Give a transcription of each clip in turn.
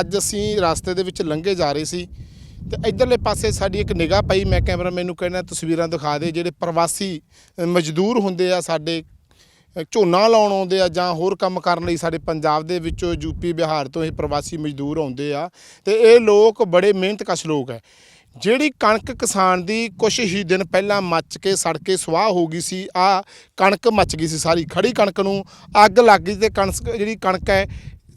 ਅੱਜ ਅਸੀਂ ਰਸਤੇ ਦੇ ਵਿੱਚ ਲੰਘੇ ਜਾ ਰਹੇ ਸੀ ਤੇ ਇਧਰਲੇ ਪਾਸੇ ਸਾਡੀ ਇੱਕ ਨਿਗਾਹ ਪਈ। ਮੈਂ ਕੈਮਰਾਮੈਨ ਨੂੰ ਕਹਿਣਾ ਤਸਵੀਰਾਂ ਦਿਖਾ ਦੇ, ਜਿਹੜੇ ਪ੍ਰਵਾਸੀ ਮਜ਼ਦੂਰ ਹੁੰਦੇ ਆ, ਸਾਡੇ ਝੋਨਾ ਲਾਉਣ ਆਉਂਦੇ ਆ ਜਾਂ ਹੋਰ ਕੰਮ ਕਰਨ ਲਈ ਸਾਡੇ ਪੰਜਾਬ ਦੇ ਵਿੱਚੋਂ ਯੂਪੀ ਬਿਹਾਰ ਤੋਂ ਇਹ ਪ੍ਰਵਾਸੀ ਮਜ਼ਦੂਰ ਆਉਂਦੇ ਆ ਤੇ ਇਹ ਲੋਕ ਬੜੇ ਮਿਹਨਤਕਸ਼ ਲੋਕ ਹੈ ਜਿਹੜੀ ਕਣਕ ਕਿਸਾਨ ਦੀ ਕੁਛ ਹੀ ਦਿਨ ਪਹਿਲਾਂ ਮੱਚ ਕੇ, ਸੜ ਕੇ ਸੁਆਹ ਹੋ ਗਈ ਸੀ ਆ ਕਣਕ ਮੱਚ ਗਈ ਸੀ ਸਾਰੀ। ਖੜੀ ਕਣਕ ਨੂੰ ਅੱਗ ਲੱਗ ਗਈ ਤੇ ਕਣਕ ਜਿਹੜੀ ਕਣਕ ਹੈ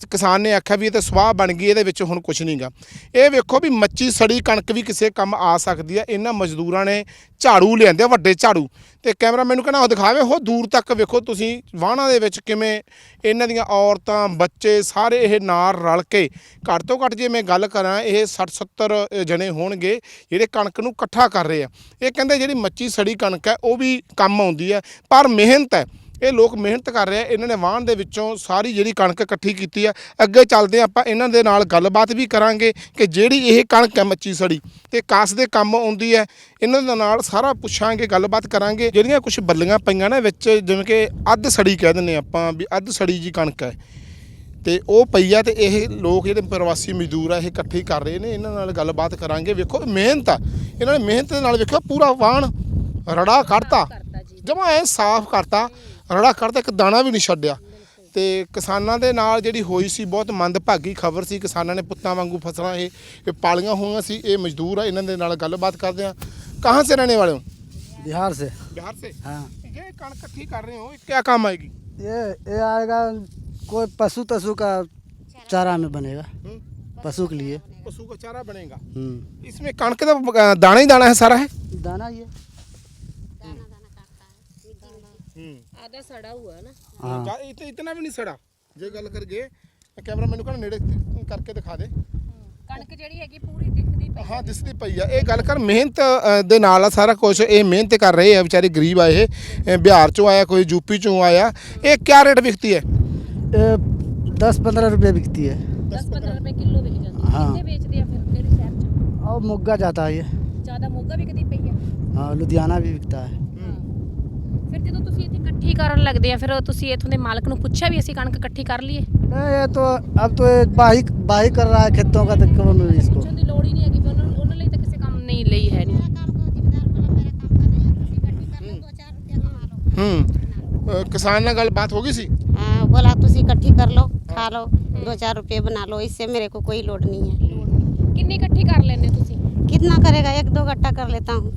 ਕਿਸਾਨ ਨੇ ਆਖਿਆ ਵੀ ਇਹ ਤਾਂ ਸਵਾਹ ਬਣ ਗਈ ਇਹਦੇ ਵਿੱਚ ਹੁਣ ਕੁਝ ਨਹੀਂਗਾ ਇਹ ਵੇਖੋ ਵੀ ਮੱਚੀ ਸੜੀ ਕਣਕ ਵੀ ਕਿਸੇ ਕੰਮ ਆ ਸਕਦੀ ਹੈ ਇਹਨਾਂ ਮਜ਼ਦੂਰਾਂ ਨੇ ਝਾੜੂ ਲਿਆਂਦੇ ਆ, ਵੱਡੇ ਝਾੜੂ। ਤੇ ਕੈਮਰਾ ਮੈਨੂੰ ਕਹਿੰਦਾ ਉਹ ਦਿਖਾਵੇ ਉਹ ਦੂਰ ਤੱਕ ਵੇਖੋ ਤੁਸੀਂ ਵਾਹਣਾਂ ਦੇ ਵਿੱਚ ਕਿਵੇਂ ਇਹਨਾਂ ਦੀਆਂ ਔਰਤਾਂ ਬੱਚੇ ਸਾਰੇ ਇਹ ਨਾਲ ਰਲ ਕੇ ਘੱਟ ਤੋਂ ਘੱਟ ਜੇ ਮੈਂ ਗੱਲ ਕਰਾਂ ਇਹ 60 70 ਜਣੇ ਹੋਣਗੇ ਜਿਹੜੇ ਕਣਕ ਨੂੰ ਇਕੱਠਾ ਕਰ ਰਹੇ ਆ। ਇਹ ਕਹਿੰਦੇ ਜਿਹੜੀ ਮੱਚੀ ਸੜੀ ਕਣਕ ਹੈ ਉਹ ਵੀ ਕੰਮ ਆਉਂਦੀ ਹੈ ਪਰ ਮਿਹਨਤ ਹੈ। ਇਹ ਲੋਕ ਮਿਹਨਤ ਕਰ ਰਹੇ ਆ, ਇਹਨਾਂ ਨੇ ਵਾਹਣ ਦੇ ਵਿੱਚੋਂ ਸਾਰੀ ਜਿਹੜੀ ਕਣਕ ਇਕੱਠੀ ਕੀਤੀ ਆ। ਅੱਗੇ ਚੱਲਦੇ ਆਪਾਂ ਇਹਨਾਂ ਦੇ ਨਾਲ ਗੱਲਬਾਤ ਵੀ ਕਰਾਂਗੇ ਕਿ ਜਿਹੜੀ ਇਹ ਕਣਕ ਹੈ ਮੱਚੀ ਸੜੀ ਤੇ ਕਾਸ ਦੇ ਕੰਮ ਆਉਂਦੀ ਹੈ ਇਹਨਾਂ ਦੇ ਨਾਲ ਸਾਰਾ ਪੁੱਛਾਂਗੇ, ਗੱਲਬਾਤ ਕਰਾਂਗੇ। ਜਿਹੜੀਆਂ ਕੁਝ ਬੱਲੀਆਂ ਪਈਆਂ ਨੇ ਵਿੱਚ, ਜਿਵੇਂ ਕਿ ਅੱਧ ਸੜੀ ਕਹਿ ਦਿੰਦੇ ਆਪਾਂ ਵੀ ਅੱਧ ਸੜੀ ਜੀ ਕਣਕ ਹੈ ਤੇ ਉਹ ਪਈ ਆ ਤੇ ਇਹ ਲੋਕ ਜਿਹੜੇ ਪ੍ਰਵਾਸੀ ਮਜ਼ਦੂਰ ਆ, ਇਹ ਇਕੱਠੇ ਕਰ ਰਹੇ ਨੇ, ਇਹਨਾਂ ਨਾਲ ਗੱਲਬਾਤ ਕਰਾਂਗੇ। ਵੇਖੋ, ਮਿਹਨਤ ਆ। ਇਹਨਾਂ ਨੇ ਮਿਹਨਤ ਦੇ ਨਾਲ ਵੇਖੋ ਪੂਰਾ ਵਾਹਣ ਰੜਾ ਕੱਢਤਾ। ਜਮਾ ਐ ਸਾਫ਼ ਕਰਤਾ ਰੜਾ ਕੱਢਤਾ ਇੱਕ ਦਾਣਾ ਵੀ ਨਹੀਂ ਛੱਡਿਆ ਤੇ ਕਿਸਾਨਾਂ ਦੇ ਨਾਲ ਜਿਹੜੀ ਹੋਈ ਸੀ ਬਹੁਤ ਮੰਦਭਾਗੀ ਖਬਰ ਸੀ ਕਿਸਾਨਾਂ ਨੇ ਪੁੱਤਾਂ ਵਾਂਗੂ ਫਸਲਾਂ ਇਹ ਇਹ ਪਾਲੀਆਂ ਹੋਈਆਂ ਸੀ ਇਹ ਮਜ਼ਦੂਰ ਆ ਇਹਨਾਂ ਦੇ ਨਾਲ ਗੱਲਬਾਤ ਕਰਦੇ ਆ ਕਹਾਂ ਸੇ ਰਹਿਣੇ ਵਾਲੇ ਹੋ बिहार से ਬਿਹਾਰ ਸੇ हाँ ये कणक इकट्ठी कर रहे हो ये क्या काम आएगी ये ये आएगा कोई पशु तशु का चारा में बनेगा हम्म? पशु के लिए पशु का चारा बनेगा हम्म इसमें कणक का अ, दाना ही दाना है सारा है दाना ये आधा सड़ा हुआ है ना हाँ जा- इत, इतना भी नहीं सड़ा ਜੇ ਗੱਲ ਕਰ ਗਏ ਕੈਮਰਾ ਮੈਨੂੰ ਕਹਿੰਦਾ ਨੇੜੇ ਤੇ ਕਰਕੇ ਦਿਖਾ ਦੇ ਕਣਕ ਜਿਹੜੀ ਹੈਗੀ ਪੂਰੀ ਦਿਖਦੀ ਪਈ ਹਾਂ ਦਿਸਦੀ ਪਈ ਆ ਇਹ ਗੱਲ ਕਰ ਮਿਹਨਤ ਅ, ਦੇ ਨਾਲ ਆ ਸਾਰਾ ਕੁਝ ਇਹ ਮਿਹਨਤ ਕਰ ਰਹੇ ਆ ਵਿਚਾਰੇ ਗਰੀਬ ਆ ਇਹ ਇਹ ਬਿਹਾਰ ਚੋਂ ਆਇਆ ਕੋਈ ਯੂਪੀ ਚੋਂ ਆਇਆ ਇਹ ਕਿਆ ਰੇਟ ਵਿਕਤੀ ਹੈ ये दस पंद्रह रुपये बिकती है 10 15 ਰੁਪਏ ਕਿਲੋ ਵਿਕ ਜਾਂਦੀ ਹਾਂ। ਕਿੰਨੇ ਵੇਚਦੇ ਆ ਫਿਰ ਕਿਹੜੇ ਸ਼ਹਿਰ ਚ और मुग्गा जाता है ये ਜ਼ਿਆਦਾ ਮੋਗਾ ਵਿਕਦੀ ਪਈ ਆ हाँ लुधियाना भी बिकता है ਫਿਰ ਜਦੋਂ ਤੁਸੀਂ ਇੱਥੇ ਇਕੱਠੀ ਕਰਨ ਲੱਗਦੇ ਆ ਫਿਰ ਤੁਸੀਂ ਇਥੋਂ ਦੇ ਮਾਲਕ ਨੂੰ ਪੁੱਛਿਆ ਵੀ ਅਸੀਂ ਕਣਕ ਇਕੱਠੀ ਕਰ ਲਈਏ नहीं ये तो अब तो ये बाही बाही कर रहा है खेतों का तो कौन इसको ਪੁੱਛਣ ਦੀ ਲੋੜ ਹੀ ਨਹੀਂ ਹੈਗੀ ਫਿਰ ਉਹਨਾਂ ਉਹਨਾਂ ਲਈ ਤਾਂ ਕਿਸੇ ਕੰਮ ਨਹੀਂ ਲਈ ਹੈ ਨਹੀਂ ਹੂੰ ਅ, ਕਿਸਾਨ ਨਾਲ ਗੱਲਬਾਤ ਹੋ ਗਈ ਸੀ हाँ, बोला तुसी इकट्ठी कर लो खा लो दो चार रुपये बना लो इससे मेरे को कोई लोड नहीं है ਕਿੰਨੀ ਇਕੱਠੀ ਕਰ ਲੈਂਦੇ ਤੁਸੀਂ कितना करेगा एक दो गट्टा कर लेता हूँ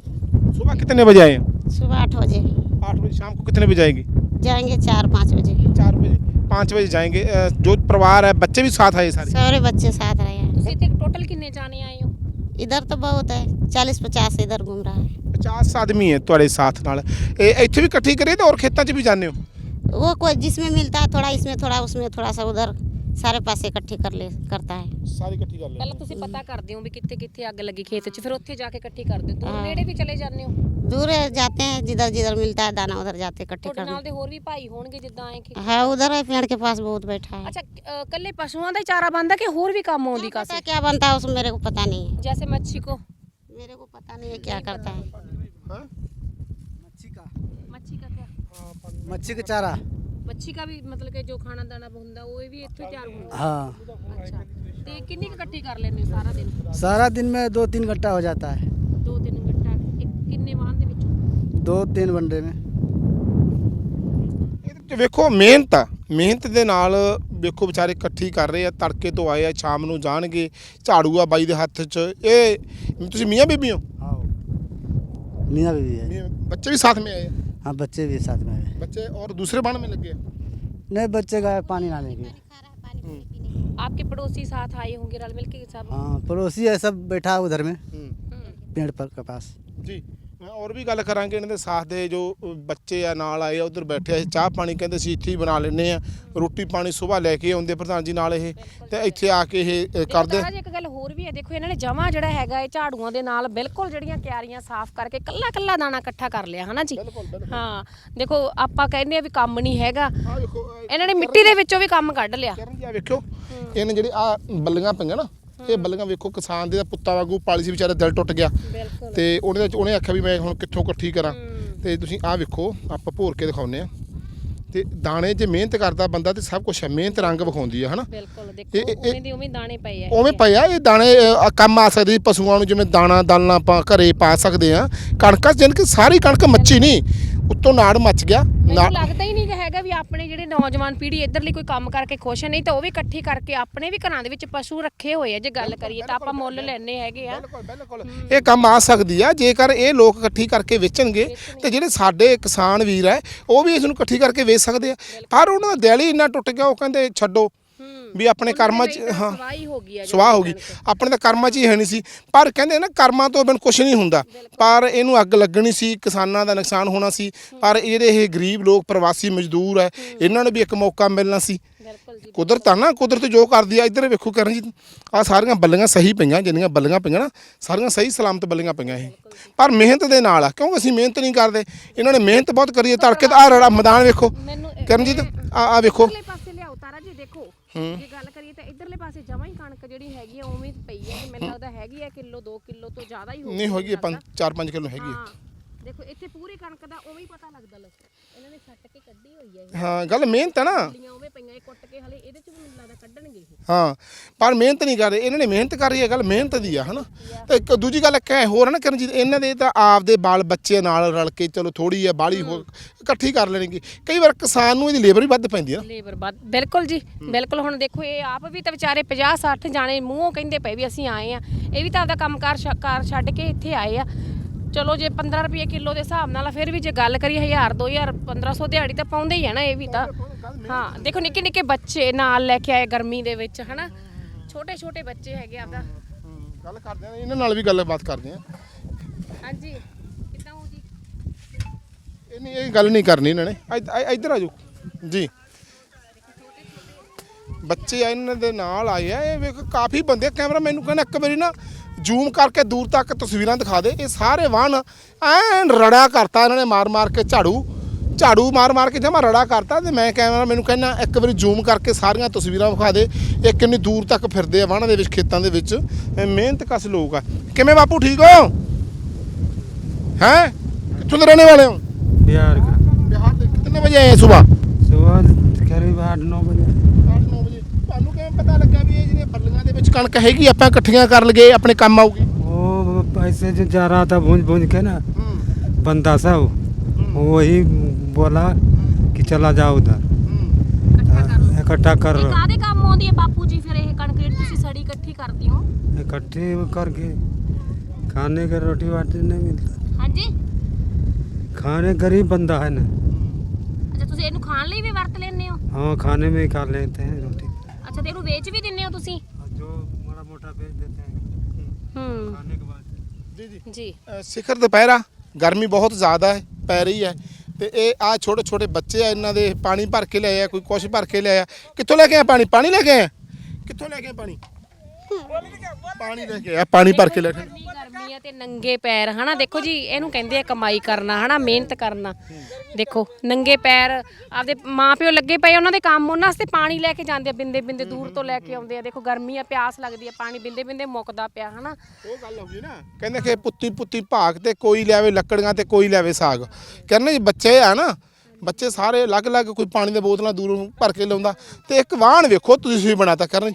सुबह कितने बजे आए सुबह आठ बजे आठ बजे शाम को कितने बजे आएंगे जाएंगे चार पाँच बजे चार बजे पाँच बजे जाएंगे अ, जो परिवार है बच्चे भी साथ आए सारे सारे बच्चे साथ रहे हैं ਤੁਸੀਂ ਇੱਥੇ ਟੋਟਲ ਕਿੰਨੇ ਜਾਣੇ ਆਏ ਹੋ इधर तो बहुत है चालीस पचास इधर घूम रहा है 50 ਆਦਮੀ ਹੈ ਤੁਹਾਡੇ ਸਾਥ ਨਾਲ ਇਹ ਇੱਥੇ ਵੀ ਇਕੱਠੀ ਕਰੇ ਤੇ ਔਰ ਖੇਤਾਂ 'ਚ ਵੀ ਜਾਂਦੇ ਹੋ वो कोई जिसमें मिलता है थोड़ा इसमें थोड़ा उसमें थोड़ा सा उधर सारे पासे इकट्ठी कर ले करता है ਸਾਰੀ ਇਕੱਠੀ ਕਰ ਪਹਿਲਾਂ ਤੁਸੀਂ ਪਤਾ ਕਰਦੇ ਹੋ ਵੀ ਕਿੱਥੇ ਕਿੱਥੇ ਅੱਗ ਲੱਗੀ ਖੇਤ 'ਚ ਫਿਰ ਉੱਥੇ ਜਾ ਕੇ ਇਕੱਠੀ ਕਰਦੇ ਹੋ ਦੂਰ ਹਾਂ। ਨੇੜੇ ਵੀ ਚਲੇ ਜਾਂਦੇ ਹੋ दूर है, जाते हैं जिधर जिधर मिलता है दाना उधर जाते इकट्ठे ਤੁਹਾਡੇ ਨਾਲ करने ਦੇ ਹੋਰ ਵੀ ਭਾਈ ਹੋਣਗੇ ਜਿੱਦਾਂ ਆਏ ਕਿ है उधर है पेड़ के पास बहुत बैठा है ਅੱਛਾ ਅ, ਕੱਲੇ ਪਸ਼ੂਆਂ ਦਾ ਹੀ ਚਾਰਾ ਬਣਦਾ ਕਿ ਹੋਰ ਵੀ ਕੰਮ ਆਉਂਦੀ पता ਕਾਸੇ क्या बनता है उसमें मेरे को पता नहीं है जैसे मच्छी को मेरे को पता नहीं है क्या करता है ਹਾਂ मच्छी का ਮੱਛੀ का क्या मच्छी का चारा ਮੱਛੀ का ਵੀ ਮਤਲਬ ਕਿ ਜੋ ਖਾਣਾ ਦਾਣਾ ਹੁੰਦਾ ਉਹ ਵੀ ਇੱਥੋਂ ਹੀ ਤਿਆਰ ਹੁੰਦਾ हाँ ਅੱਛਾ ਤੇ ਕਿੰਨੀ ਕੁ ਇਕੱਠੀ ਕਰ ਲੈਂਦੇ ਹੋ ਸਾਰਾ ਦਿਨ सारा दिन में दो तीन घंटा हो जाता है ਦੋ ਤਿੰਨ ਘੰਟਾ ਇੱਕ ਕਿੰਨੇ ਵਾਹਨ ਦੇ ਵਿੱਚੋਂ दो तीन वनडे में ਇਹਦੇ 'ਚ ਵੇਖੋ ਮਿਹਨਤ ਆ ਮਿਹਨਤ ਦੇ ਨਾਲ ਵੇਖੋ ਵਿਚਾਰੇ ਇਕੱਠੀ ਕਰ ਰਹੇ ਆ ਤੜਕੇ ਤੋਂ ਆਏ ਆ ਸ਼ਾਮ ਨੂੰ ਜਾਣਗੇ ਝਾੜੂ ਆ ਬਾਈ ਦੇ ਹੱਥ 'ਚ ਇਹ ਤੁਸੀਂ ਮੀਆਂ ਬੀਬੀ ਹੋ हाँ मियाँ बीवी है ਮੀਆਂ- ਬੱਚੇ ਵੀ ਸਾਥ में आए हैं? हाँ बच्चे भी साथ में है बच्चे और दूसरे बाण में लगे हैं? नहीं बच्चे का पानी लाने के आपके पड़ोसी साथ आए होंगे रल मिल के सब हाँ पड़ोसी है सब बैठा है उधर में हम्म। पेड़ पर के पास ਜੀ ਮੈਂ ਹੋਰ ਵੀ ਗੱਲ ਕਰਾਂਗੇ ਇਹਨਾਂ ਦੇ ਸਾਥ ਦੇ ਜੋ ਬੱਚੇ ਆ ਨਾਲ ਆਏ ਆ ਉਧਰ ਬੈਠੇ ਆ। ਚਾਹ ਪਾਣੀ ਕਹਿੰਦੇ ਸੀ ਇੱਥੇ ਹੀ ਬਣਾ ਲੈਨੇ ਆ। ਰੋਟੀ ਪਾਣੀ ਸਵੇਰ ਲੈ ਕੇ ਆਉਂਦੇ ਪ੍ਰਧਾਨ ਜੀ ਨਾਲ ਇਹ। ਤੇ ਇੱਥੇ ਆ ਕੇ ਇਹ ਕਰਦੇ ਜੀ ਇੱਕ ਗੱਲ ਹੋਰ ਵੀ ਹੈ ਦੇਖੋ ਇਹਨਾਂ ਨੇ ਜਮਾ ਜਿਹੜਾ ਹੈਗਾ ਇਹ ਝਾੜੂਆਂ ਦੇ ਨਾਲ ਬਿਲਕੁਲ ਜਿਹੜੀਆਂ ਕਿਆਰੀਆਂ ਸਾਫ਼ ਕਰਕੇ ਕੱਲਾ ਕੱਲਾ ਦਾਣਾ ਇਕੱਠਾ ਕਰ ਲਿਆ ਹਨਾ ਜੀ? ਹਾਂ ਦੇਖੋ ਆਪਾਂ ਕਹਿੰਦੇ ਆ ਵੀ ਕੰਮ ਨਹੀਂ ਹੈਗਾ। ਇਹਨਾਂ ਨੇ ਮਿੱਟੀ ਦੇ ਵਿੱਚੋਂ ਵੀ ਕੰਮ ਕੱਢ ਲਿਆ। ਕਰਨ ਜੀ ਆ ਵੇਖਿਓ। ਇਹਨੇ ਜਿਹੜੇ ਆ ਬੱਲੀਆਂ ਪਈਆਂ ਨਾ ਇਹ ਬੱਲੀਆਂ ਵੇਖੋ ਕਿਸਾਨ ਦੇ ਤਾਂ ਪੁੱਤਾਂ ਵਾਂਗੂ ਪਾਲੀ ਸੀ ਵਿਚਾਰੇ ਦਿਲ ਟੁੱਟ ਗਿਆ। ਤੇ ਉਹਨੇ ਉਹਨੇ ਆਖਿਆ ਵੀ ਮੈਂ ਹੁਣ ਕਿੱਥੋਂ ਇਕੱਠੀ ਕਰਾਂ। ਤੇ ਤੁਸੀਂ ਆਹ ਵੇਖੋ ਆਪਾਂ ਭੋਰ ਕੇ ਦਿਖਾਉਨੇ ਆ ਤੇ ਦਾਣੇ 'ਚ ਮਿਹਨਤ ਕਰਦਾ ਬੰਦਾ ਤੇ ਸਭ ਕੁਝ ਹੈ ਮਿਹਨਤ ਰੰਗ ਵਿਖਾਉਂਦੀ ਹੈ ਹਨਾ? ਬਿਲਕੁਲ ਦੇਖੋ ਉਵੇਂ ਦੀ ਉਵੇਂ ਦਾਣੇ ਪਏ ਆ। ਉਵੇਂ ਪਿਆ ਇਹ ਦਾਣੇ ਕੰਮ ਆ ਸਕਦੇ ਪਸ਼ੂਆਂ ਨੂੰ ਜਿਵੇਂ ਦਾਣਾ ਦਾਲਣਾ ਆਪਾਂ ਘਰੇ ਪਾ ਸਕਦੇ ਆ ਕਣਕਾਂ ਜਿਨ ਕਿ ਸਾਰੀ ਕਣਕ ਮੱਚੀ ਨਹੀਂ ਉੱਤੋਂ ਨਾੜ ਮੱਚ ਗਿਆ ਲੱਗਦਾ ਹੀ ਨਹੀਂ ਹੈਗਾ ਵੀ ਆਪਣੇ ਜਿਹੜੇ ਨੌਜਵਾਨ ਪੀੜ੍ਹੀ ਇੱਧਰਲੀ ਕੋਈ ਕੰਮ ਕਰਕੇ ਖੁਸ਼ ਹੈ ਨਹੀਂ ਤਾਂ ਉਹ ਵੀ ਇਕੱਠੀ ਕਰਕੇ ਆਪਣੇ ਵੀ ਘਰਾਂ ਦੇ ਵਿੱਚ ਪਸ਼ੂ ਰੱਖੇ ਹੋਏ ਆ ਜੇ ਗੱਲ ਕਰੀਏ ਤਾਂ ਆਪਾਂ ਮੁੱਲ ਲੈਣੇ ਹੈਗੇ ਆ। ਬਿਲਕੁਲ ਬਿਲਕੁਲ। ਇਹ ਕੰਮ ਆ ਸਕਦੀ ਆ ਜੇਕਰ ਇਹ ਲੋਕ ਇਕੱਠੀ ਕਰਕੇ ਵੇਚਣਗੇ ਤੇ ਜਿਹੜੇ ਸਾਡੇ ਕਿਸਾਨ ਵੀਰ ਹੈ ਉਹ ਵੀ ਇਸ ਨੂੰ ਇਕੱਠੀ ਕਰਕੇ ਵੇਚ ਸਕਦੇ ਆ। ਪਰ ਉਹਨਾਂ ਦਾ ਦਿਲ ਹੀ ਇੰਨਾ ਟੁੱਟ ਗਿਆ ਉਹ ਕਹਿੰਦੇ ਛੱਡੋ। ਵੀ ਆਪਣੇ ਕਰਮਾਂ 'ਚ ਹਾਂ ਸਵਾਈ ਹੋ ਗਈ ਆ ਸਵਾਹ ਹੋ ਗਈ। ਆਪਣੇ ਤਾਂ ਕਰਮਾਂ 'ਚ ਹੀ ਹੈ ਨਹੀਂ ਸੀ। ਪਰ ਕਹਿੰਦੇ ਨਾ ਕਰਮਾਂ ਤੋਂ ਬਿਨ ਕੁਝ ਨਹੀਂ ਹੁੰਦਾ। ਪਰ ਇਹਨੂੰ ਅੱਗ ਲੱਗਣੀ ਸੀ ਕਿਸਾਨਾਂ ਦਾ ਨੁਕਸਾਨ ਹੋਣਾ ਸੀ। ਪਰ ਜਿਹੜੇ ਇਹ ਗਰੀਬ ਲੋਕ ਪ੍ਰਵਾਸੀ ਮਜ਼ਦੂਰ ਹੈ ਇਹਨਾਂ ਨੂੰ ਵੀ ਇੱਕ ਮੌਕਾ ਮਿਲਣਾ ਸੀ। ਕੁਦਰਤ ਆ ਨਾ ਕੁਦਰਤ ਜੋ ਕਰਦੀ ਆ ਇੱਧਰ ਵੇਖੋ ਕਰਨ ਜੀ ਆ ਸਾਰੀਆਂ ਬੱਲੀਆਂ ਸਹੀ ਪਈਆਂ ਜਿੰਨੀਆਂ ਬੱਲੀਆਂ ਪਈਆਂ ਨਾ ਸਾਰੀਆਂ ਸਹੀ ਸਲਾਮਤ ਬੱਲੀਆਂ ਪਈਆਂ ਇਹ। ਪਰ ਮਿਹਨਤ ਦੇ ਨਾਲ ਆ ਕਿਉਂਕਿ ਅਸੀਂ ਮਿਹਨਤ ਨਹੀਂ ਕਰਦੇ। ਇਹਨਾਂ ਨੇ ਮਿਹਨਤ ਬਹੁਤ ਕਰੀ ਹੈ ਤੜਕੇ ਤਾਂ ਆ ਰੜਾ ਮੈਦਾਨ ਵੇਖੋ। ਕਰਨਜੀਤ ਆ ਆ ਵੇਖੋ। ਇੱਧਰਲੇ ਪਾਸੇ ਲਿਆਓ ਤਾਰਾ ਜੀ ਦੇਖੋ। ਜੇ ਗੱਲ ਕਰੀਏ ਤਾਂ ਇੱਧਰਲੇ ਪਾਸੇ ਜਮਾਂ ਹੀ ਕਣਕ ਜਿਹੜੀ ਹੈਗੀ ਆ ਉਵੇਂ ਹੀ ਪਈ ਹੈ। ਮੈਨੂੰ ਲੱਗਦਾ ਹੈਗੀ ਆ ਕਿਲੋ 2 ਕਿਲੋ ਤੋਂ ਜ਼ਿਆਦਾ ਹੀ ਹੋਊਗੀ ਨਹੀਂ ਹੋਗੀ ਮੈਨੂੰ ਲੱਗਦਾ। 4-5 ਕਿਲੋ ਹੈਗੀ ਹੈ ਹਾਂ। ਦੇਖੋ ਇੱਥੇ ਪੂਰੀ ਕਣਕ ਦਾ ਉਵੇਂ ਹੀ ਪਤਾ ਲੱਗਦਾ ਲੋ। ਇਹਨਾਂ ਨੇ ਛੱਟ ਕੇ ਕੱਢੀ ਹੋਈ ਹੈ ਇਹ। ਹਾਂ ਗੱਲ ਮਿਹਨਤ ਹੈ ਨਾ। ਲੀਆਂ ਉਵੇਂ ਪਈਆਂ ਇਹ ਕੁੱਟ ਕੇ ਹਲੇ ਇਹਦੇ ਚ ਵੀ ਮੈਨੂੰ ਲੱਗਦਾ ਕੱਢਣਗੇ ਇਹ। ਹਾਂ ਪਰ ਮਿਹਨਤ ਨਹੀਂ ਕਰ ਰਹੇ ਇਹਨਾਂ ਨੇ ਮਿਹਨਤ ਕਰ ਰਹੀ ਹੈ ਗੱਲ ਮਿਹਨਤ ਦੀ ਆ ਹਨਾ। ਤੇ ਇੱਕ ਦੂਜੀ ਗੱਲ ਇੱਕ ਹੋਰ ਹੈ ਨਾ ਕਰਨਜੀਤ ਇਹਨਾਂ ਦੇ ਤਾਂ ਆਪਦੇ ਬਾਲ ਬੱਚੇ ਨਾਲ ਰਲ ਕੇ ਚਲੋ ਥੋੜੀ ਆ ਬਾਲੀ ਹੋ ਇਕੱਠੀ ਕਰ ਲੈਣਗੇ। ਕਈ ਵਾਰ ਕਿਸਾਨ ਨੂੰ ਇਹਦੀ ਲੇਬਰ ਵੀ ਵੱਧ ਪੈਂਦੀ ਹੈ ਨਾ। ਲੇਬਰ ਬਾਦ ਬਿਲਕੁਲ ਜੀ ਬਿਲਕੁਲ। ਹੁਣ ਦੇਖੋ ਇਹ ਆਪ ਵੀ ਤਾਂ ਵਿਚਾਰੇ 50 60 ਜਾਣੇ ਮੂੰਹੋਂ ਕਹਿੰਦੇ ਪਏ ਵੀ ਅਸੀਂ ਆਏ ਆ। ਇਹ ਵੀ ਤਾਂ ਆਪਦਾ ਕੰਮਕਾਰ ਛ- ਕਾਰ ਛੱਡ ਕੇ ਇੱਥੇ ਆਏ ਆ। ਚਲੋ ਜੇ 15 ਰੁਪਏ ਕਿਲੋ ਦੇ ਹਿਸਾਬ ਨਾਲ ਆ, ਫਿਰ ਵੀ ਜੇ ਗੱਲ ਕਰੀਏ 1000 2000 1500 ਦਿਹਾੜੀ ਤਾਂ ਪਾਉਂਦੇ ਹੀ ਆ ਨਾ ਇਹ ਵੀ ਤਾਂ। ਹਾਂ ਦੇਖੋ ਨਿੱਕੇ ਨਿੱਕੇ ਬੱਚੇ ਨਾਲ ਲੈ ਕੇ ਆਏ ਗਰਮੀ ਦੇ ਵਿੱਚ ਹਨਾ। ਛੋਟੇ ਛੋਟੇ ਬੱਚੇ ਹੈਗੇ ਆਪਦਾ। ਗੱਲ ਕਰਦੇ ਆ ਇਹਨਾਂ ਨਾਲ ਵੀ ਗੱਲਬਾਤ ਕਰਦੇ ਆ। ਹਾਂਜੀ ਕਿੱਦਾਂ ਹੋ ਜੀ? ਇਹ ਨਹੀਂ ਇਹ ਗੱਲ ਨਹੀਂ ਕਰਨੀ ਇਹਨਾਂ ਨੇ। ਇੱਧ- ਇ- ਇੱਧਰ ਆ ਜਾਓ। ਜੀ। ਬੱਚੇ ਆ ਇਹਨਾਂ ਦੇ ਨਾਲ ਆਏ ਆ ਇਹ ਵੇਖ ਕਾਫੀ ਬੰਦੇ ਆ। ਕੈਮਰਾ ਮੈਨੂੰ ਕਹਿੰਦਾ ਇੱਕ ਵਾਰੀ ਨਾ ਜ਼ੂਮ ਕਰਕੇ ਦੂਰ ਤੱਕ ਤਸਵੀਰਾਂ ਦਿਖਾ ਦੇ ਇਹ ਸਾਰੇ ਵਾਹਨ ਐਨ ਰੜਾ ਕਰਤਾ ਇਹਨਾਂ ਨੇ ਮਾਰ ਮਾਰ ਕੇ ਝਾੜੂ ਝਾੜੂ ਮਾਰ ਮਾਰ ਕੇ ਜਮਾ ਰੜਾ ਕਰਤਾ ਤੇ ਮੈਂ ਕੈਮਰਾ ਮੈਨੂੰ ਕਹਿੰਦਾ ਇੱਕ ਵਾਰੀ ਜ਼ੂਮ ਕਰਕੇ ਸਾਰੀਆਂ ਤਸਵੀਰਾਂ ਵਿਖਾ ਦੇ ਇਹ ਕਿੰਨੀ ਦੂਰ ਤੱਕ ਫਿਰਦੇ ਆ ਵਾਹਨਾਂ ਦੇ ਵਿੱਚ ਖੇਤਾਂ ਦੇ ਵਿੱਚ ਇਹ ਮਿਹਨਤ ਕਸ ਲੋਕ ਆ ਕਿਵੇਂ ਬਾਪੂ ਠੀਕ ਹੋ ਹੈ ਕਿੱਥੋਂ ਦੇ ਰਹਿਣੇ ਵਾਲੇ ਹੋ बिहार का बिहार से कितने बजे आए हैं सुबह सुबह करीब आठ नौ बजे 8-9 ਵਜੇ ਤੁਹਾਨੂੰ ਕਿਵੇਂ ਪਤਾ ਲੱਗਾ ਵੀ ਇਹ ਜਿਹੜੇ ਬੱਲੀਆਂ ਦੇ ਵਿੱਚ ਕਣਕ ਹੈਗੀ ਆਪਾਂ ਇਕੱਠੀਆਂ ਕਰ ਲਈਏ ਆਪਣੇ ਕੰਮ ਆਊਗੀ वो ऐसे जो जा रहा था भूंज भूंज के ना बंदा सा वो वो वही बोला कि चला जाओ उधर इकट्ठा कर ਇਹ ਕਾਦੇ ਕੰਮ ਆਉਂਦੀ ਹੈ ਬਾਪੂ ਜੀ ਫਿਰ ਇਹ ਕਣਕ ਜਿਹੜੀ ਤੁਸੀਂ ਸੜੀ ਇਕੱਠੀ ਕਰਦੇ ਹੋ इकट्ठे करके खाने के रोटी वाटी नहीं मिलता ਹਾਂਜੀ खाने गरीब बंदा है ना ਅੱਛਾ ਤੁਸੀਂ ਇਹਨੂੰ ਖਾਣ ਲਈ ਵੀ ਵਰਤ ਲੈਂਦੇ ਹੋ हाँ खाने में ही खा लेते हैं रोटी ਅੱਛਾ ਤੇ ਇਹਨੂੰ ਵੇਚ ਵੀ ਦਿੰਦੇ ਹੋ ਤੁਸੀਂ और जो मोटा मोटा बेच देते हैं ਹੂੰ खाने के बाद ਜੀ ਜੀ ਜੀ ਅ, ਸਿਖਰ ਦੁਪਹਿਰਾ ਗਰਮੀ ਬਹੁਤ ਜ਼ਿਆਦਾ ਹੈ ਪੈ ਰਹੀ ਹੈ ਤੇ ਇਹ ਆ ਛੋਟੇ ਛੋਟੇ ਬੱਚੇ ਆ ਇਹਨਾਂ ਦੇ ਪਾਣੀ ਭਰ ਕੇ ਲਿਆਇਆ ਕੋਈ ਕੁਛ ਭਰ ਕੇ ਲਿਆਇਆ ਕਿੱਥੋਂ ਲੈ ਕੇ ਆਇਆ ਪਾਣੀ ਪਾਣੀ ਲੈ ਕੇ ਆਇਆ ਕਿੱਥੋਂ ਲੈ ਕੇ ਆਏ ਪਾਣੀ ਪਾਣੀ ਲੈ ਕੇ ਆਇਆ ਪਾਣੀ ਭਰ ਕੇ ਲੈ ਕੇ ਗਰਮੀ ਗਰਮੀ ਆ ਤੇ ਨੰਗੇ ਪੈਰ ਹਨਾ? ਦੇਖੋ ਜੀ ਇਹਨੂੰ ਕਹਿੰਦੇ ਆ ਕਮਾਈ ਕਰਨਾ ਹਨਾ? ਮਿਹਨਤ ਕਰਨਾ। ਦੇਖੋ ਨੰਗੇ ਪੈਰ ਆਪਦੇ ਮਾਪਿਓ ਲੱਗੇ ਪਏ ਉਹਨਾਂ ਦੇ ਕੰਮ ਉਹਨਾਂ ਵਾਸਤੇ ਪਾਣੀ ਲੈ ਕੇ ਜਾਂਦੇ ਆ ਬਿੰਦੇ ਬਿੰਦੇ ਦੂਰ ਤੋਂ ਲੈ ਕੇ ਆਉਂਦੇ ਆ। ਦੇਖੋ ਗਰਮੀ ਆ ਪਿਆਸ ਲੱਗਦੀ ਆ ਪਾਣੀ ਬਿੰਦੇ ਬਿੰਦੇ ਮੁੱਕਦਾ ਪਿਆ ਹਨਾ? ਉਹ ਗੱਲ ਹੋ ਗਈ ਨਾ। ਕਹਿੰਦੇ ਕਿ ਪੁੱਤੀ ਪੁੱਤੀ ਭਾਗ ਤੇ ਕੋਈ ਲਿਆਵੇ ਲੱਕੜੀਆਂ ਤੇ ਕੋਈ ਲਿਆਵੇ ਸਾਗ। ਕਹਿੰਦੇ ਜੀ ਬੱਚੇ ਆ ਨਾ ਬੱਚੇ ਸਾਰੇ ਅਲੱਗ-ਅਲੱਗ ਕੋਈ ਪਾਣੀ ਦੀਆਂ ਬੋਤਲਾਂ ਦੂਰੋਂ ਭਰ ਕੇ ਲਿਆਉਂਦਾ। ਤੇ ਇੱਕ ਵਾਹਣ ਵੇਖੋ ਤੁਸੀਂ ਵੀ ਬਣਾਤਾ ਕਰਨ।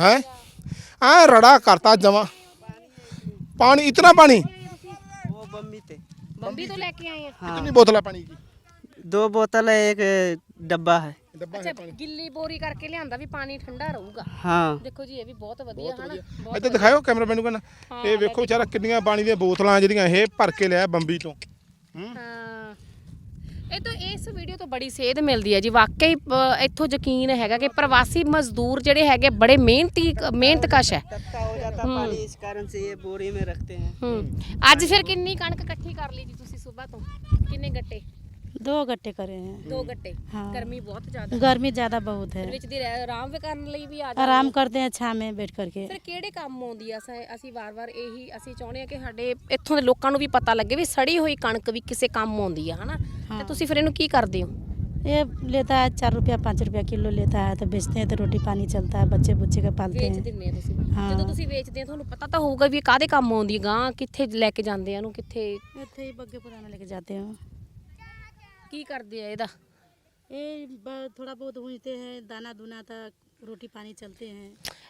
ਹੈ? ਆ ਰੜਾ ਕਰਤਾ ਜਮਾ। ਪਾਣੀ ਇਤਨਾ ਪਾਣੀ वो बम्बी थे ਬੰਬੀ ਤੋਂ ਲੈ ਕੇ ਆਏ ਆ ਕਿੰਨੀ ਬੋਤਲਾਂ ਪਾਣੀ ਦੀ दो बोतल है एक डब्बा है ਡੱਬਾ ਅੱਛਾ ਗਿੱਲੀ ਬੋਰੀ ਕਰਕੇ ਲਿਆਂਦਾ ਵੀ ਪਾਣੀ ਠੰਡਾ ਰਹੂਗਾ हाँ ਦੇਖੋ ਜੀ ਇਹ ਵੀ ਬਹੁਤ ਵਧੀਆ ਹਨਾ ਬਹੁਤ ਇੱਥੇ ਦਿਖਾਓ ਕੈਮਰਾਮੈਨ ਨੂੰ ਕਹਿੰਦਾ ਇਹ ਵੇਖੋ ਵਿਚਾਰਾ ਕਿੰਨੀਆਂ ਪਾਣੀ ਦੀਆਂ ਬੋਤਲਾਂ ਜਿਹੜੀਆਂ ਇਹ ਭਰ ਕੇ ਲਿਆ ਬੰਬੀ ਤੋਂ ਹਾਂ ਇਹ ਤਾਂ ਇਸ ਵੀਡੀਓ ਤੋਂ ਬੜੀ ਸੇਧ ਮਿਲਦੀ ਹੈ ਜੀ ਵਾਕਈ ਅ, ਇੱਥੋਂ ਯਕੀਨ ਹੈਗਾ ਕਿ ਪ੍ਰਵਾਸੀ ਮਜ਼ਦੂਰ ਜਿਹੜੇ ਹੈਗੇ ਬੜੇ ਮਿਹਨਤੀ ਮਿਹਨਤਕਸ਼ ਹੈ टपका हो जाता पानी इस कारण से ये बोरी में रखते हैं ਹੂੰ ਅੱਜ ਫਿਰ ਕਿੰਨੀ ਕਣਕ ਇਕੱਠੀ ਕਰ ਲਈ ਜੀ ਤੁਸੀਂ ਸਵੇਰ ਤੋਂ ਕਿੰਨੇ ਗੱਟੇ दो गट्टे करे हैं ਦੋ ਗੱਟੇ ਹਾਂ। ਗਰਮੀ ਬਹੁਤ ਜ਼ਿਆਦਾ गर्मी ज़्यादा बहुत है ਵਿੱਚ ਦੀ ਰਹਿ- ਆਰਾਮ ਵੀ ਕਰਨ ਲਈ ਵੀ ਆ ਜਾਂਦੇ आराम करते हैं छाँ में बैठ करके ਫਿਰ ਕਿਹੜੇ ਕੰਮ ਆਉਂਦੀ ਆ ਅਸੀਂ- ਅਸੀਂ ਵਾਰ-ਵਾਰ ਇਹੀ ਅਸੀਂ ਚਾਹੁੰਦੇ ਆ ਕਿ ਸਾਡੇ ਇੱਥੋਂ ਦੇ ਲੋਕਾਂ ਨੂੰ ਵੀ ਪਤਾ ਲੱਗੇ ਵੀ ਸੜੀ ਹੋਈ ਕਣਕ ਵੀ ਕਿਸੇ ਕੰਮ ਆਉਂਦੀ ਆ ਹਨਾ ਤੇ ਹਾਂ। ਤੁਸੀਂ ਫਿਰ ਇਹਨੂੰ ਕੀ ਕਰਦੇ ਹੋ ये लेता है चार रुपया पाँच रुपया किलो लेता है तो बेचते हैं तो रोटी पानी चलता है बच्चे बुच्चे का पालते ਵੇਚ हैं ਦਿੰਦੇ ਆ ਤੁਸੀਂ ਹਾਂ। ਜਦੋਂ ਤੁਸੀਂ ਵੇਚਦੇ ਆ ਤੁਹਾਨੂੰ ਪਤਾ ਤਾਂ ਹੋਊਗਾ ਵੀ ਇਹ ਕਾਹਦੇ ਕੰਮ ਆਉਂਦੀ ਹੈ ਗਾਂ ਕਿੱਥੇ ਲੈ ਕੇ ਜਾਂਦੇ ਆ ਇਹਨੂੰ ਕਿੱਥੇ इतने ही बग्गेपुरा में लेके जाते हैं ਕੀ ਕਰਦੇ ਆ ਇਹਦਾ ये ब- थोड़ा बहुत भूनते हैं दाना दूना था रोटी पानी चलते हैं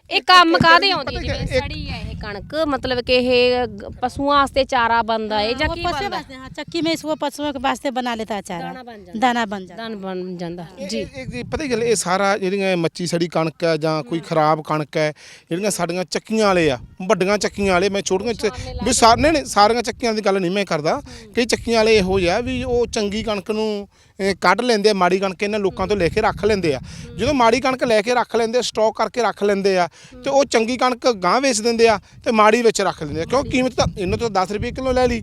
ਇਹ ਕੰਮ ਕਾਦੇ ਆਉਂਦੀ ਪਤਾ ਜਿਵੇਂ ਕਿ ਇੱਕ- ਸੜੀ ਹੈ ਇਹ ਕਣਕ ਮਤਲਬ ਕਿ ਇਹ ਗ- ਪਸ਼ੂਆਂ ਵਾਸਤੇ ਚਾਰਾ ਬਣਦਾ ਹੈ ਜਾਂ वो ਕੀ पशुओं ਬਣਦਾ वास्ते हाँ चक्की में इसको पशुओं के वास्ते बना लेता है चारा दाना बन जाता दाना बन जाता ਦਾਨ ਬਣ ਜਾਂਦਾ ਜੀ ਇਹ- ਇਹ- ਇਹ ਪਤਾ ਕੀ ਗੱਲ ਇਹ ਸਾਰਾ ਜਿਹੜੀਆਂ ਇਹ ਮੱਚੀ ਸੜੀ ਕਣਕ ਹੈ ਜਾਂ ਕੋਈ ਖਰਾਬ ਕਣਕ ਹੈ ਜਿਹੜੀਆਂ ਸਾਡੀਆਂ ਚੱਕੀਆਂ ਵਾਲੇ ਆ ਵੱਡੀਆਂ ਚੱਕੀਆਂ ਵਾਲੇ ਮੈਂ ਛੋਟੀਆਂ ਚ- ਵੀ ਸਾਰ ਨਹੀਂ ਨਹੀਂ ਸਾਰੀਆਂ ਚੱਕੀਆਂ ਦੀ ਗੱਲ ਨਹੀਂ ਮੈਂ ਕਰਦਾ ਕਈ ਚੱਕੀਆਂ ਵਾਲੇ ਇਹੋ ਜਿਹਾ ਵੀ ਉਹ ਚੰਗੀ ਕਣਕ ਨੂੰ ਅਹ, ਕੱਢ ਲੈਂਦੇ ਆ ਮਾੜੀ ਕਣਕ ਇਹਨਾਂ ਲੋਕਾਂ ਤੋਂ ਲੈ ਕੇ ਰੱਖ ਲੈਂਦੇ ਆ। ਜਦੋਂ ਮਾੜੀ ਕਣਕ ਲੈ ਕੇ ਰੱਖ ਲੈਂਦੇ ਸਟਾਕ ਕਰਕੇ ਰੱਖ ਲੈਂਦੇ ਆ ਤੇ ਉਹ ਚੰਗੀ ਕਣਕ ਗਾਂ ਵੇਚ ਦਿੰਦੇ ਆ ਤੇ ਮਾੜੀ ਵਿੱਚ ਰੱਖ ਲੈਂਦੇ ਆ। ਕਿਉਂ? ਕੀਮਤ ਤਾਂ ਇਹਨਾਂ ਤੋਂ 10 ਰੁਪਏ ਕਿਲੋ ਲੈ ਲਈ।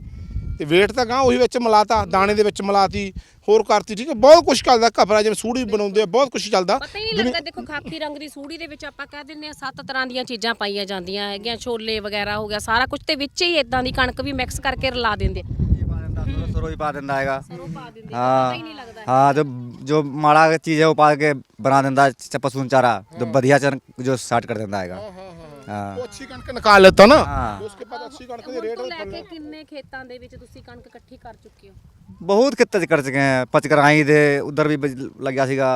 ਤੇ weight ਤਾਂ ਗਾਂ ਉਹੀ ਵਿੱਚ ਮਿਲਾਤਾ ਦਾਣੇ ਦੇ ਵਿੱਚ ਮਿਲਾਤੀ ਹੋਰ ਕਰਤੀ ਠੀਕ ਹੈ। ਬਹੁਤ ਕੁਝ ਚੱਲਦਾ ਘਪਰਾ ਜਿਵੇਂ ਸੂੜੀ ਬਣਾਉਂਦੇ ਆ ਬਹੁਤ ਕੁਝ ਚੱਲਦਾ। ਪਤਾ ਹੀ ਨਹੀਂ ਲੱਗਦਾ ਦੇਖੋ ਖਾਕੀ ਰੰਗ ਦੀ ਸੂੜੀ ਦੇ ਵਿੱਚ ਆਪਾਂ ਕਹਿ ਦਿੰਦੇ ਆ ਸੱਤ ਤਰ੍ਹਾਂ ਦੀਆਂ ਚੀਜ਼ਾਂ ਪਾਈਆਂ ਜਾਂਦੀਆਂ ਹੈਗੀਆਂ ਛੋਲੇ ਵਗੈਰਾ ਹੋ ਗਿਆ ਸਾਰਾ ਕੁਝ ਤੇ ਵਿੱਚ ਹੀ ਇਦਾਂ ਦੀ ਕਣਕ ਵੀ ਮਿਕਸ ਕਰਕੇ ਰਲਾ ਦਿੰਦੇ ਆ। सरो ही पा देता हैगा ਸਰੋਂ ਪਾ ਦਿੰਦੇ ਆ, ਪਤਾ ਹੀ ਨਹੀਂ हाँ ਲੱਗਦਾ हाँ जो जो माड़ा चीज है वो पा के बना देता है पशु चारा जो बढ़िया चन जो स्टार्ट कर देता हैगा हाँ ਉਹ ਅੱਛੀ ਕਣਕ ਨਿਕਾਲ ਲੈਤਾ ਨਾ हाँ ਉਸਕੇ ਬਾਅਦ ਅੱਛੀ ਕਣਕ ਦੇ ਹੁਣ ਰੇਟ ਤੋਂ ਲੈ ਕੇ ਕਿੰਨੇ ਖੇਤਾਂ ਦੇ ਵਿੱਚ ਤੁਸੀਂ ਕਣਕ ਇਕੱਠੀ ਕਰ ਚੁੱਕੇ ਹੋ बहुत कितने कर चुके हैं पचकराई दे उधर भी बज- लग गया सीगा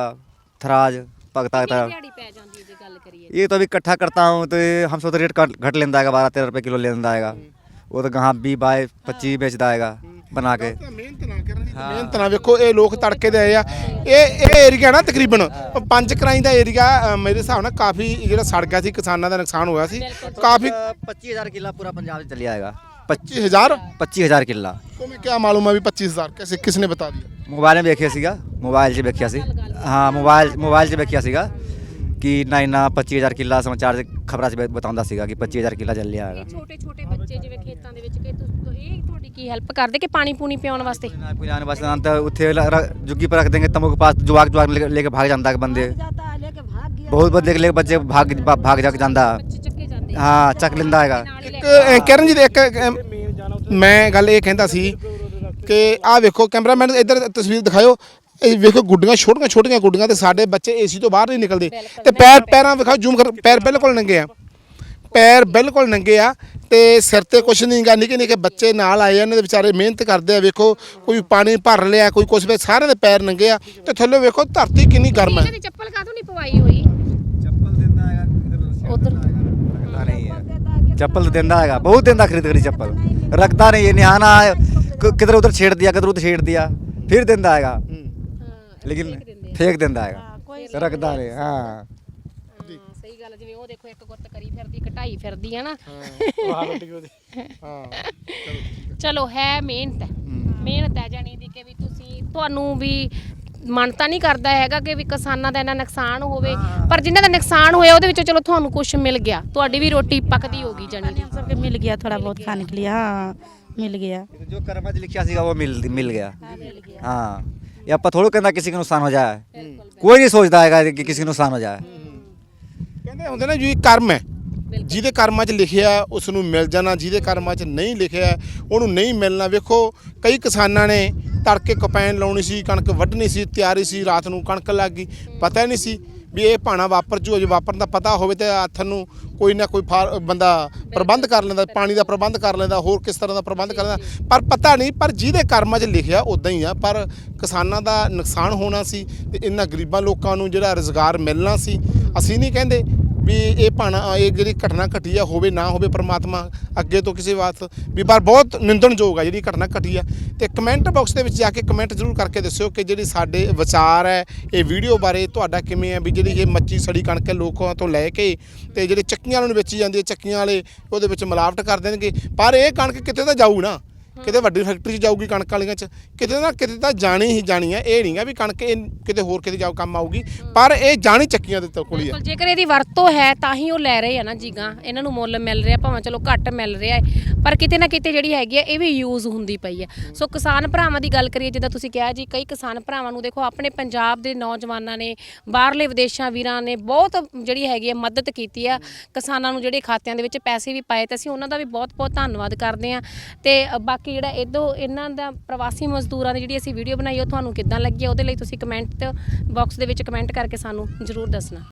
थराज पकता था ਦਿਹਾੜੀ ਪੈ ਜਾਂਦੀ ਹੈ ਜੇ ਗੱਲ ਕਰੀਏ ये तो अभी इकट्ठा करता हूँ तो ये हमसे तो रेट कट- घट लेता है बारह तेरह रुपये किलो ले लेता है वो तो कहाँ बी बाय पच्चीस बेचता है बना के ਮਿਹਨਤ ਨਾ ਕਰਨ ਦੀ ਮਿਹਨਤ ਨਾ ਵੇਖੋ ਇਹ ਲੋਕ ਤੜਕੇ ਦੇ ਆਏ ਆ ਇਹ ਇਹ ਏਰੀਆ ਨਾ ਤਕਰੀਬਨ ਪੰਜ ਕਰਾਈ ਦਾ ਏਰੀਆ ਮੇਰੇ ਹਿਸਾਬ ਨਾਲ ਕਾਫੀ ਜਿਹੜਾ ਸੜ ਗਿਆ ਸੀ ਕਿਸਾਨਾਂ ਦਾ ਨੁਕਸਾਨ ਹੋਇਆ ਸੀ ਕਾਫੀ पच्चीस हजार किला पूरा पंजाब से चली आएगा पच्चीस 25000 पच्चीस हजार किला तुम्हें क्या मालूम है अभी 25000 कैसे किसने बता दिया मोबाइल में देखिया सीगा मोबाइल से देखिया सी हाँ मोबाइल मोबाइल से देखिया सीगा ਕਿ ਨਾ ਇਨਾ 25000 ਕਿੱਲਾ ਸਮਾਚਾਰ ਚ ਖਬਰਾਂ ਚ ਬਤਾਉਂਦਾ ਸੀਗਾ ਕਿ 25000 ਕਿੱਲਾ ਚੱਲਿਆ ਹੈਗਾ। ਛੋਟੇ ਛੋਟੇ ਬੱਚੇ ਜਿਵੇਂ ਖੇਤਾਂ ਦੇ ਵਿੱਚ ਕਿ ਤੁਸੀਂ ਇਹ ਤੁਹਾਡੀ ਕੀ ਹੈਲਪ ਕਰਦੇ ਕਿ ਪਾਣੀ ਪੂਣੀ ਪਿਆਉਣ ਵਾਸਤੇ? ਕੋਈ ਜਾਣ ਬਸ ਅੰਤ ਉੱਥੇ ਲ- ਪਰ ਰੱਖ ਦੇਂਗੇ ਤੰਬੂ ਕੇ ਪਾਸ ਜਵਾਕ ਜਵਾਕ ਲੈ ਕੇ ਭਾਗ ਜਾਂਦਾ ਹੈ ਬੰਦੇ। जाता है लेके ਬਹੁਤ ਬੰਦੇ ਲੈ ਕੇ ਬੱਚੇ ਭਾਗ ਭਾਗ ਜਾ ਕੇ ਜਾਂਦਾ। ਹਾਂ ਚੱਕ ਲੈਂਦਾ ਹੈਗਾ। ਨਾਲ ਹੀ ਜੀ ਦੇ ਇੱਕ ਮੈਂ ਗੱਲ ਇਹ ਕਹਿੰਦਾ ਸੀ ਕਿ ਆਹ ਵੇਖੋ ਕੈਮਰਾਮੈਨ ਇੱਧਰ ਤਸਵੀਰ ਦਿਖਾਇਓ। ਇਹ ਵੇਖੋ ਗੁੱਡੀਆਂ ਛੋਟੀਆਂ ਛੋਟੀਆਂ ਗੁੱਡੀਆਂ ਤੇ ਸਾਡੇ ਬੱਚੇ ਏਸੀ ਤੋਂ ਬਾਹਰ ਨਹੀਂ ਨਿਕਲਦੇ। ਤੇ ਪੈਰ ਪੈਰਾਂ ਵਿਖਾਓ ਜ਼ੂਮ ਕਰ ਪੈਰ ਬਿਲਕੁਲ ਨੰਗੇ ਆ। ਪੈਰ ਬਿਲਕੁਲ ਨੰਗੇ ਆ ਤੇ ਸਿਰ ਤੇ ਕੁਛ ਨਹੀਂ ਗਾ ਨਿੱਕੇ ਨਿੱਕੇ ਬੱਚੇ ਨਾਲ ਆਏ ਇਹਨਾਂ ਦੇ ਵਿਚਾਰੇ ਮਿਹਨਤ ਕਰਦੇ ਆ ਵੇਖੋ ਕੋਈ ਪਾਣੀ ਭਰ ਲਿਆ ਕੋਈ ਕੁਛ ਵੇ ਸਾਰੇ ਦੇ ਪੈਰ ਨੰਗੇ ਆ ਤੇ ਥੱਲੇ ਵੇਖੋ ਧਰਤੀ ਕਿੰਨੀ ਗਰਮ ਹੈ ਇਹਨਾਂ ਦੀ ਚੱਪਲ ਨਹੀਂ ਪਵਾਈ ਹੋਈ? ਚੱਪਲ ਦਿੰਦਾ ਹੈਗਾ ਚੱਪਲ ਦਿੰਦਾ ਹੈਗਾ ਬਹੁਤ ਦਿੰਦਾ ਖਰੀਦ ਕਰੀ ਚੱਪਲ। ਰੱਖਦਾ ਨਹੀਂ। ਇਹ ਨਿਆਣਾ ਕਿਧਰ ਉਧਰ ਛੇੜ ਦਿਆ ਕਿਧਰ ਉਧਰ ਛੇੜ ਦਿਆ ਫਿਰ ਦਿੰਦਾ ਹੈਗਾ। लेकिन फेंक दिंदा हैगा रखदा नहीं हाँ ਹਾਂ, ਸਹੀ ਗੱਲ ਆ, ਜਿਵੇਂ ਉਹ ਦੇਖੋ ਇੱਕ ਗੁੱਤ ਕਰੀ ਫਿਰਦੀ ਘਟਾਈ ਫਿਰਦੀ ਹੈ ਨਾ ਹਾਂ ਚਲੋ ਹੈ ਮਿਹਨਤ ਹੈ ਮਿਹਨਤ ਹੈ ਜਾਨੀ ਦੀ ਕਿ ਵੀ ਤੁਸੀਂ ਤੁਹਾਨੂੰ ਵੀ ਮਨ ਤਾਂ ਨਹੀਂ ਕਰਦਾ ਹੈਗਾ ਕਿ ਵੀ ਕਿਸਾਨਾਂ ਦਾ ਇੰਨਾ ਨੁਕਸਾਨ ਹੋਵੇ ਪਰ ਜਿਨ੍ਹਾਂ ਦਾ ਨੁਕਸਾਨ ਹੋਇਆ ਉਹਦੇ ਵਿੱਚੋਂ ਚਲੋ ਤੁਹਾਨੂੰ ਕੁਝ ਮਿਲ ਗਿਆ ਤੁਹਾਡੀ ਵੀ ਰੋਟੀ ਪੱਕਦੀ ਹੋਗੀ ਜਾਨੀ ਦੀ हम सबके मिल गया थोड़ा बहुत खाने के लिए हाँ मिल गया जो कर्म ਚ ਲਿਖਿਆ ਸੀਗਾ ਉਹ ਮਿਲ ਮਿਲ ਗਿਆ ਹਾਂ ਇਹ ਆਪਾਂ ਥੋੜਾ ਕਹਿੰਦਾ ਕਿਸੇ ਨੂੰ ਨੁਕਸਾਨ ਹੋ ਜਾਏ। ਕੋਈ ਨਹੀਂ ਸੋਚਦਾ ਹੈਗਾ ਕਿ ਕਿਸੇ ਨੂੰ ਨੁਕਸਾਨ ਹੋ ਜਾਏ। ਕਹਿੰਦੇ ਹੁੰਦੇ ਨਾ ਜੀ ਕਰਮ ਹੈ। ਜਿਹਦੇ ਕਰਮਾਂ 'ਚ ਲਿਖਿਆ ਉਸ ਨੂੰ ਮਿਲ ਜਾਣਾ। ਜਿਹਦੇ ਕਰਮਾਂ 'ਚ ਨਹੀਂ ਲਿਖਿਆ ਉਹਨੂੰ ਨਹੀਂ ਮਿਲਣਾ। ਵੇਖੋ ਕਈ ਕਿਸਾਨਾਂ ਨੇ ਤੜਕੇ ਕਪੈਨ ਲਾਉਣੀ ਸੀ ਕਣਕ ਵੱਢਣੀ ਸੀ ਤਿਆਰੀ ਸੀ ਰਾਤ ਨੂੰ ਕਣਕ ਲੱਗ ਗਈ। ਪਤਾ ਨਹੀਂ ਸੀ ਵੀ ਇਹ ਭਾਣਾ ਵਾਪਰ ਜੂ ਜੇ ਵਾਪਰਨ ਦਾ ਪਤਾ ਹੋਵੇ ਤੇ ਹੱਥ ਨੂੰ ਕੋਈ ਨਾ ਕੋਈ ਬੰਦਾ ਪ੍ਰਬੰਧ ਕਰ ਲੈਂਦਾ ਪਾਣੀ ਦਾ ਪ੍ਰਬੰਧ ਕਰ ਲੈਂਦਾ ਹੋਰ ਕਿਸ ਤਰ੍ਹਾਂ ਦਾ ਪ੍ਰਬੰਧ ਕਰ ਲੈਂਦਾ। ਪਰ ਪਤਾ ਨਹੀਂ ਪਰ ਜਿਹਦੇ ਕਰਮਾਂ 'ਚ ਲਿਖਿਆ ਉਦਾਂ ਹੀ ਆ। ਪਰ ਕਿਸਾਨਾਂ ਦਾ ਨੁਕਸਾਨ ਹੋਣਾ ਸੀ ਤੇ ਇਹਨਾਂ ਗਰੀਬਾਂ ਲੋਕਾਂ ਨੂੰ ਜਿਹੜਾ ਰੋਜ਼ਗਾਰ ਮਿਲਣਾ ਸੀ ਅਸੀਂ ਨਹੀਂ ਕਹਿੰਦੇ। ਵੀ ਇਹ ਭਾਣਾ ਇਹ ਜਿਹੜੀ ਘਟਨਾ ਘਟੀ ਆ, ਹੋਵੇ ਨਾ ਹੋਵੇ ਪਰਮਾਤਮਾ ਅੱਗੇ ਤੋਂ ਕਿਸੇ ਵਾਸਤੇ ਵੀ, ਪਰ ਬਹੁਤ ਨਿੰਦਣਯੋਗ ਆ ਜਿਹੜੀ ਘਟਨਾ ਘਟੀ ਆ। ਤੇ ਕਮੈਂਟ ਬਾਕਸ ਦੇ ਵਿੱਚ ਜਾ ਕੇ ਕਮੈਂਟ ਜ਼ਰੂਰ ਕਰਕੇ ਦੱਸਿਓ ਕਿ ਜਿਹੜੀ ਸਾਡੇ ਵਿਚਾਰ ਹੈ, ਇਹ ਵੀਡੀਓ ਬਾਰੇ ਤੁਹਾਡਾ ਕਿਵੇਂ ਹੈ ਵੀ ਜਿਹੜੀ ਇਹ ਮੱਚੀ ਸੜੀ ਕਣਕ ਹੈ ਲੋਕਾਂ ਤੋਂ ਲੈ ਕੇ ਤੇ ਜਿਹੜੇ ਚੱਕੀਆਂ ਵਾਲਿਆਂ ਨੂੰ ਵੇਚੀ ਜਾਂਦੀ ਹੈ, ਚੱਕੀਆਂ ਵਾਲੇ ਉਹਦੇ ਵਿੱਚ ਮਿਲਾਵਟ ਕਰ ਦੇਣਗੇ। ਪਰ ਇਹ ਕਣਕ ਕਿਤੇ ਤਾਂ ਜਾਊ ਨਾ। ਕਿਤੇ ਵੱਡੀ ਫੈਕਟਰੀ 'ਚ ਜਾਊਗੀ ਕਣਕ ਵਾਲੀਆਂ 'ਚ ਕਿਤੇ ਨਾ ਕਿਤੇ ਤਾਂ ਜਾਣੀ ਹੀ ਜਾਣੀ ਹੈ ਇਹ ਨਹੀਂ ਆ ਵੀ ਕਣਕ ਇਹ ਕਿਤੇ ਹੋਰ ਕਿਤੇ ਜਾਊ ਕੰਮ ਆਊਗੀ ਪਰ ਇਹ ਜਾਣੀ ਚੱਕੀਆਂ ਦੇ ਕੋਲ ਹੀ ਆ। ਬਿਲਕੁਲ ਜੇਕਰ ਇਹਦੀ ਵਰਤੋਂ ਹੈ ਤਾਂ ਹੀ ਉਹ ਲੈ ਰਹੇ ਆ ਨਾ ਜੀਗਾ ਇਹਨਾਂ ਨੂੰ ਮੁੱਲ ਮਿਲ ਰਿਹਾ ਭਾਵੇਂ ਚਲੋ ਘੱਟ ਮਿਲ ਰਿਹਾ ਹੈ ਪਰ ਕਿਤੇ ਨਾ ਕਿਤੇ ਜਿਹੜੀ ਹੈਗੀ ਆ ਇਹ ਵੀ ਯੂਜ਼ ਹੁੰਦੀ ਪਈ ਹੈ। ਸੋ ਕਿਸਾਨ ਭਰਾਵਾਂ ਦੀ ਗੱਲ ਕਰੀਏ ਜਿੱਦਾਂ ਤੁਸੀਂ ਕਿਹਾ ਜੀ ਕਈ ਕਿਸਾਨ ਭਰਾਵਾਂ ਨੂੰ ਦੇਖੋ ਆਪਣੇ ਪੰਜਾਬ ਦੇ ਨੌਜਵਾਨਾਂ ਨੇ ਬਾਹਰਲੇ ਵਿਦੇਸ਼ਾਂ ਵੀਰਾਂ ਨੇ ਬਹੁਤ ਜਿਹੜੀ ਹੈਗੀ ਆ ਮਦਦ ਕੀਤੀ ਆ। ਕਿਸਾਨਾਂ ਨੂੰ ਜਿਹੜੇ ਖਾਤਿਆਂ ਦੇ ਵਿੱਚ ਪੈਸੇ ਵੀ ਪਾਏ ਤੇ ਅਸੀਂ ਉਹਨਾਂ ਦਾ ਵੀ ਬਹੁਤ-ਬਹੁਤ ਧੰਨਵਾਦ ਕਰਦੇ ਆ। ਤੇ ਅ, ਬਾਕੀ ਜਿਹੜਾ ਇਦੋਂ ਇਹਨਾਂ ਦਾ ਪ੍ਰਵਾਸੀ ਮਜ਼ਦੂਰਾਂ ਦੀ ਜਿਹੜੀ ਅਸੀਂ ਵੀਡੀਓ ਬਣਾਈ ਉਹ ਤੁਹਾਨੂੰ ਕਿੱਦਾਂ ਲੱਗੀ ਹੈ ਉਹਦੇ ਲਈ ਤੁਸੀਂ ਕਮੈਂਟ ਬਾਕਸ ਦੇ ਵਿੱਚ ਕਮੈਂਟ ਕਰਕੇ ਸਾਨੂੰ ਜ਼ਰੂਰ ਦੱਸਣਾ।